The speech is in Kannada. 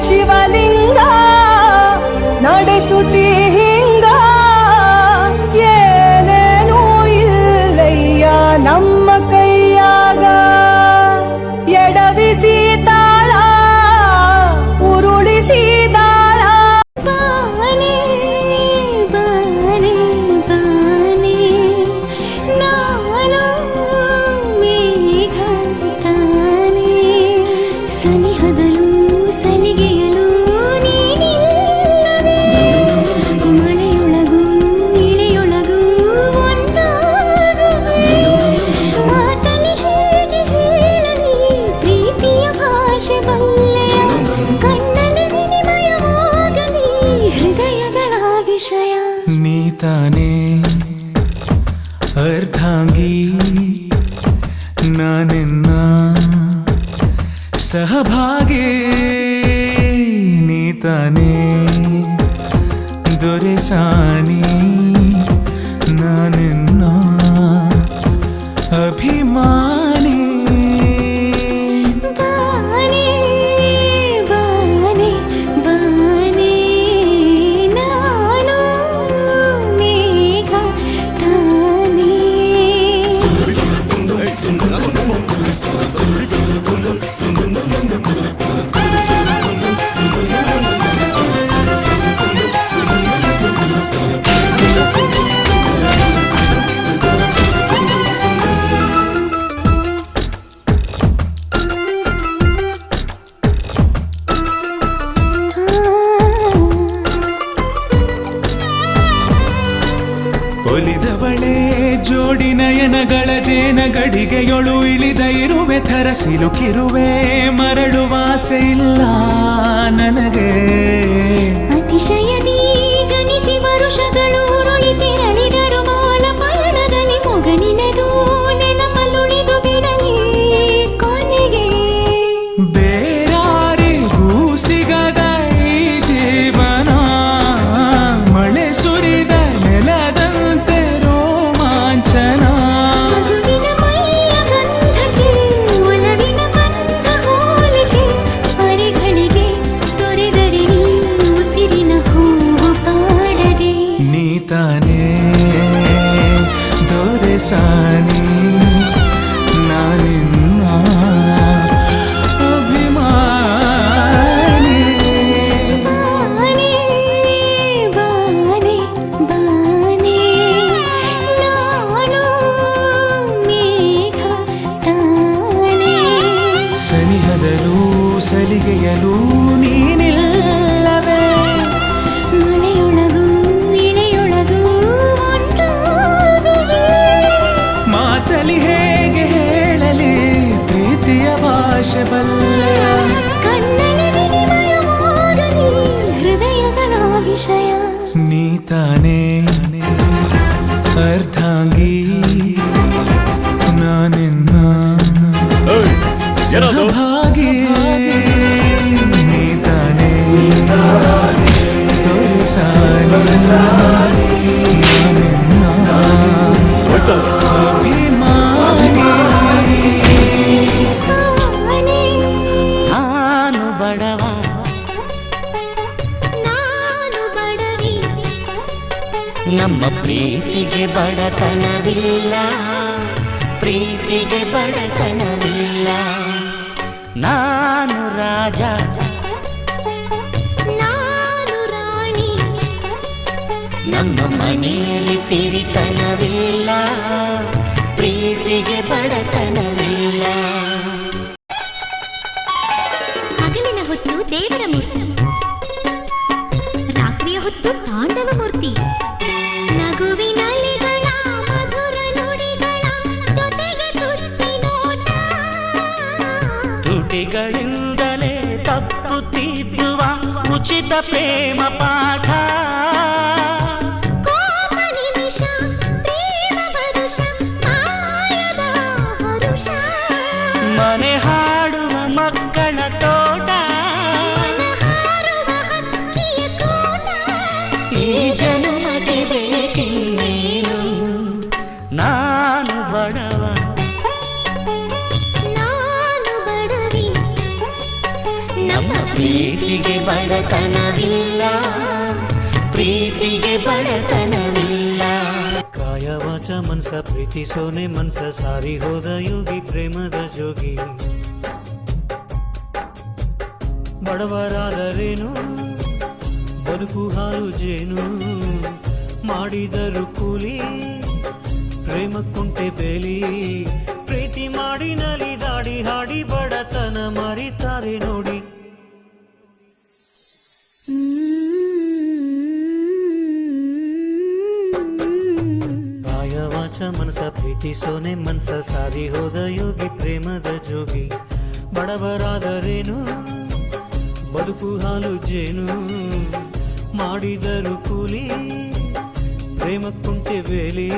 festival lindo. താനേ അർദ്ധാംഗി നാനെന്ന സഹഭാഗേ നീ താനേ ദൊരസാനീ ಜೇನ ಗಡಿಗೆಯೊಳು ಇಳಿದ ಇರುವೆ ಥರ ಸಿಲುಕಿರುವೆ ಮರಳುವಾಸೆ ಇಲ್ಲ ನನಗೆ. ಅತಿಶಯದಿ విషయ. నీతానే అర్ధాంగి నా నిన్న సహభాగి నీతానే తొలిసారి నా నిన్న ನಮ್ಮ ಪ್ರೀತಿಗೆ ಬಡತನವಿಲ್ಲ. ಪ್ರೀತಿಗೆ ಬಡತನವಿಲ್ಲ. ನಾನು ರಾಜ. ನಾನು ರಾಣಿ. ನಮ್ಮ ಮನೆಯಲ್ಲಿ ಸಿರಿತನವಿಲ್ಲ. ಪ್ರೀತಿಗೆ ಬಡತನವಿಲ್ಲ ತುಟಿಗಳಿಂದಲೇ ತಪ್ಪು ತಿದ್ದುವ ಉಚಿತ ಪ್ರೇಮ ಪಾಠ ಪ್ರೀತಿಗೆ ಬಡತನವಿಲ್ಲ ಪ್ರೀತಿಗೆ ಬಡತನವಿಲ್ಲ. ಕಾಯ ವಾಚ ಮನ್ಸ ಪ್ರೀತಿಸೋನೆ ಮನ್ಸ, ಸಾರಿ ಹೋದ ಯೋಗಿ ಪ್ರೇಮದ ಜೋಗಿ. ಬಡವರಾದರೇನು? ಬದುಕು ಹಾಲು ಜೇನು? ಮಾಡಿದರು ಕೂಲಿ? ಪ್ರೇಮ ಕುಂಟೆ ಬೇಲಿ? ಪ್ರೀತಿ ಮಾಡಿ ನಲಿದಾಡಿ ಹಾಡಿ ಬಡತನ ಮನಸ ಪ್ರೀತಿಸೋನೆ ಮನಸ ಸಾರಿ ಹೋದ ಯೋಗಿ ಪ್ರೇಮದ ಜೋಗಿ. ಬಡವರಾದರೇನು? ಬದುಕು ಹಾಲು ಜೇನು? ಮಾಡಿದರು ಕೂಲಿ? ಪ್ರೇಮಕ್ಕುಂಟೆ ಬೇಲಿ?